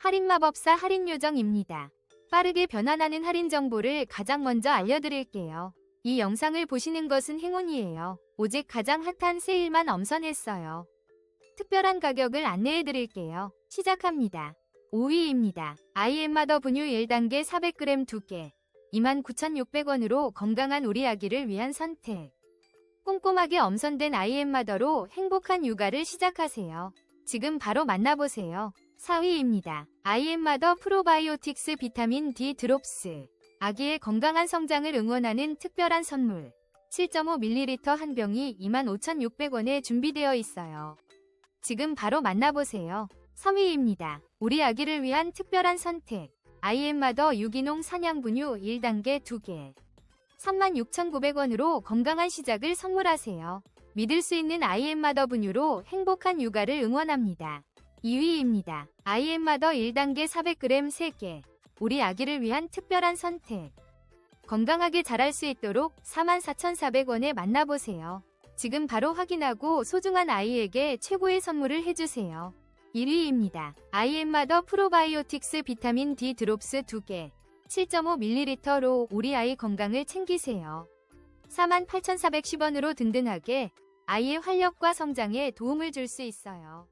할인마법사 할인요정입니다. 빠르게 변환하는 할인 정보를 가장 먼저 알려드릴게요. 이 영상을 보시는 것은 행운이에요. 오직 가장 핫한 세일만 엄선했어요. 특별한 가격을 안내해드릴게요. 시작합니다. 5위입니다. 아이엠마더 분유 1단계 400g 2개. 29,600원으로 건강한 우리 아기를 위한 선택. 꼼꼼하게 엄선된 아이엠마더로 행복한 육아를 시작하세요. 지금 바로 만나보세요. 4위입니다. 아이엠마더 프로바이오틱스 비타민 D 드롭스. 아기의 건강한 성장을 응원하는 특별한 선물. 7.5ml 한 병이 25,600원에 준비되어 있어요. 지금 바로 만나보세요. 3위입니다. 우리 아기를 위한 특별한 선택. 아이엠마더 유기농 사냥분유 1단계 2개. 36,900원으로 건강한 시작을 선물하세요. 믿을 수 있는 아이엠마더 분유로 행복한 육아를 응원합니다. 2위입니다. 아이엠마더 1단계 400g 3개. 우리 아기를 위한 특별한 선택. 건강하게 자랄 수 있도록 44,400원에 만나보세요. 지금 바로 확인하고 소중한 아이에게 최고의 선물을 해주세요. 1위입니다. 아이엠마더 프로바이오틱스 비타민 D 드롭스 2개. 7.5ml로 우리 아이 건강을 챙기세요. 48,410원으로 든든하게 아이의 활력과 성장에 도움을 줄 수 있어요.